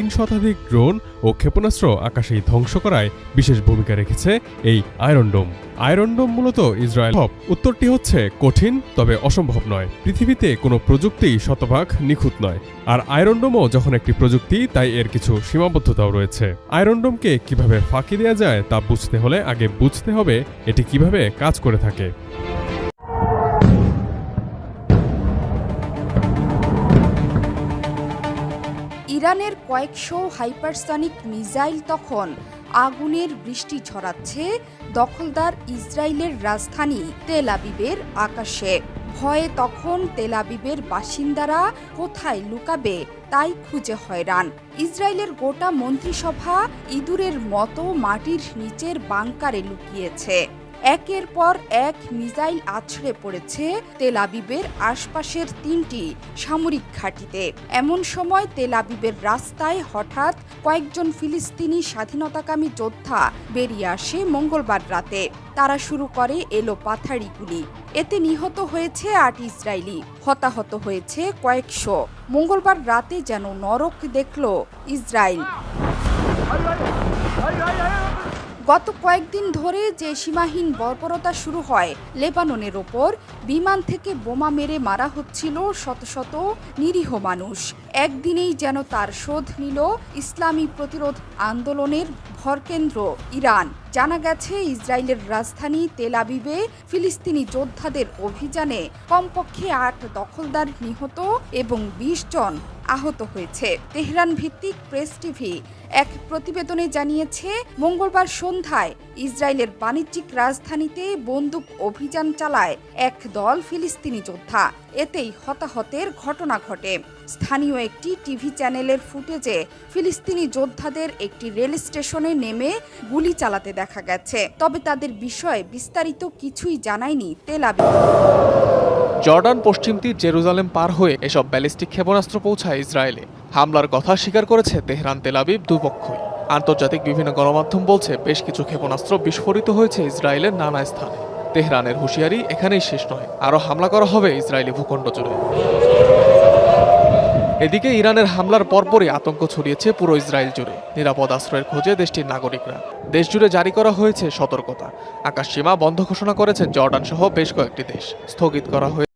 তিন শতাধিক ড্রোন ও ক্ষেপণাস্ত্র আকাশেই ধ্বংস করায় বিশেষ ভূমিকা রেখেছে এই আয়রন ডোম। আয়রন ডোম মূলত ইসরায়েল উত্তরটি হচ্ছে কঠিন, তবে অসম্ভব নয়। পৃথিবীতে কোনো প্রযুক্তি শতভাগ নিখুঁত নয়। আর আয়রন ডোমও যখন একটি প্রযুক্তি, তাই এর কিছু সীমাবদ্ধতাও রয়েছে। আয়রন ডোমকে কীভাবে ফাঁকি দেওয়া যায় তা বুঝতে হলে আগে বুঝতে হবে এটি কীভাবে কাজ করে থাকে। ইরানের কয়েকশো হাইপারসনিক মিসাইল তখন আগুনের বৃষ্টি ছড়াচ্ছে দখলদার ইসরায়েলের রাজধানী তেল আবিবের আকাশে। ভয়ে তখন তেল আবিবের বাসিন্দারা কোথায় লুকাবে তাই খুঁজে হয়রান। ইসরায়েলের গোটা মন্ত্রিসভা ইঁদুরের মতো মাটির নিচের বাংকারে লুকিয়েছে। একের পর এক মিসাইল আছড়ে পড়েছে তেল আবিবের আশপাশের তিনটি সামরিক ঘাঁটিতে এমন সময় তেল আবিবের রাস্তায় হঠাৎ কয়েকজন ফিলিস্তিনি স্বাধীনতাকামী যোদ্ধা বেরিয়ে আসে মঙ্গলবার রাতে তারা শুরু করে এলো পাথাড়ি গুলি এতে নিহত হয়েছে আট ইসরায়েলি হতাহত হয়েছে কয়েকশো মঙ্গলবার রাতে যেন নরক দেখল ইসরায়েল গত কয়েকদিন ধরে যে সীমাহীন বর্বরতা শুরু হয় লেবাননের ওপর, বিমান থেকে বোমা মেরে মারা হচ্ছিল শত শত নিরীহ মানুষ। একদিনেই যেন তার শোধ নিল ইসলামী প্রতিরোধ আন্দোলনের ভরকেন্দ্র ইরান। জানা গেছে, ইসরায়েলের রাজধানী তেল আবিবে ফিলিস্তিনি যোদ্ধাদের অভিযানে কমপক্ষে আট দখলদার নিহত এবং বিশ জন আহত হয়েছে। তেহরান ভিত্তিক প্রেস টিভি এক প্রতিবেদনে জানিয়েছে, মঙ্গলবার সন্ধ্যায় ইসরায়েলের বাণিজ্যিক রাজধানীতে বন্দুক অভিযান চালায় এক দল ফিলিস্তিনি যোদ্ধা। এতেই হতাহতের ঘটনা ঘটে। স্থানীয় একটি টিভি চ্যানেলের ফুটেজে ফিলিস্তিনি যোদ্ধাদের একটি রেল স্টেশনে নেমে গুলি চালাতে দেখা গেছে। তবে তাদের বিষয়ে বিস্তারিত কিছুই জানায়নি তেল আবিব। জর্ডান পশ্চিম তীর জেরুজালেম পার হয়ে এসব ব্যালিস্টিক ক্ষেপণাস্ত্র পৌঁছায় ইসরায়েলে। হামলার কথা স্বীকার করেছে তেহরান তেলাবিব দুপক্ষই। আন্তর্জাতিক বিভিন্ন গণমাধ্যম বলছে, বেশ কিছু ক্ষেপণাস্ত্র বিস্ফোরিত হয়েছে ইসরায়েলের নানা স্থানে। তেহরানের হুঁশিয়ারি এখানেই শেষ নয়, আরও হামলা করা হবে ইসরায়েলি ভূখণ্ড জুড়ে। এদিকে ইরানের হামলার পরপরই আতঙ্ক ছড়িয়েছে পুরো ইসরায়েল জুড়ে। নিরাপদ আশ্রয়ের খোঁজে দেশটির নাগরিকরা। দেশ জুড়ে জারি করা হয়েছে সতর্কতা। আকাশসীমা বন্ধ ঘোষণা করেছে জর্ডান সহ বেশ কয়েকটি দেশ। স্থগিত করা হয়েছে